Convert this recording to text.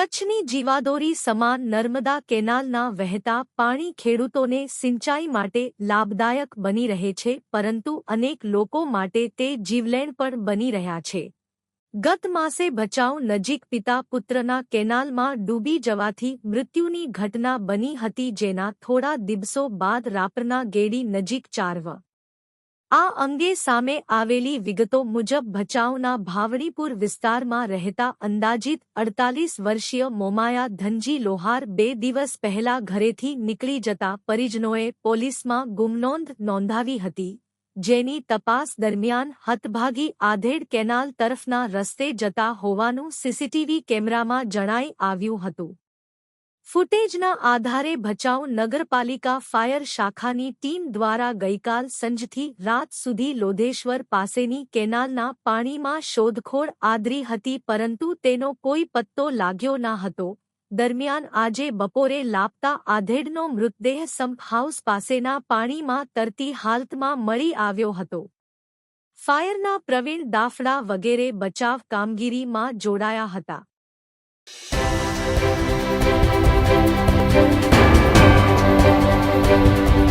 કચ્છની જીવાદોરી સમાન નર્મદા કેનાલના વહેતા પાણી ખેડૂતોને સિંચાઈ માટે લાભદાયક બની રહે છે, પરંતુ અનેક લોકો માટે તે જીવલેણ પણ બની રહ્યા છે. ગત માસે ભચાઉ નજીક પિતા પુત્રના કેનાલમાં ડૂબી જવાથી મૃત્યુની ઘટના બની હતી, જેના થોડા દિવસો બાદ રાપરના ગેડી નજીક ચારવ આ અંગે સામે આવેલી વિગતો મુજબ ભચાઉના ભાવણીપુર વિસ્તારમાં રહેતા અંદાજિત અડતાલીસ વર્ષીય મોમાયા ધનજી લોહાર બે દિવસ પહેલા ઘરેથી નીકળી જતા પરિજનોએ પોલીસમાં ગુમનોંધ નોંધાવી હતી, જેની તપાસ દરમિયાન હતભાગી આધેડ કેનાલ તરફના રસ્તે જતા હોવાનું સીસીટીવી કેમેરામાં જણાઈ આવ્યું હતું. ફૂટેજના આધારે ભચાઉ નગરપાલિકા ફાયર શાખાની ટીમ દ્વારા ગઈકાલ સંજથી રાત સુધી લોધેશ્વર પાસેની કેનાલના પાણીમાં શોધખોળ આદરી હતી પરંતુ તેનો કોઈ પત્તો લાગ્યો ન હતો. દરમિયાન આજે બપોરે લાપતા આધેડનો મૃતદેહ સંપ હાઉસ પાસેના પાણીમાં તરતી હાલતમાં મળી આવ્યો હતો. ફાયરના પ્રવીણ દાફડા વગેરે બચાવ કામગીરીમાં જોડાયા હતા.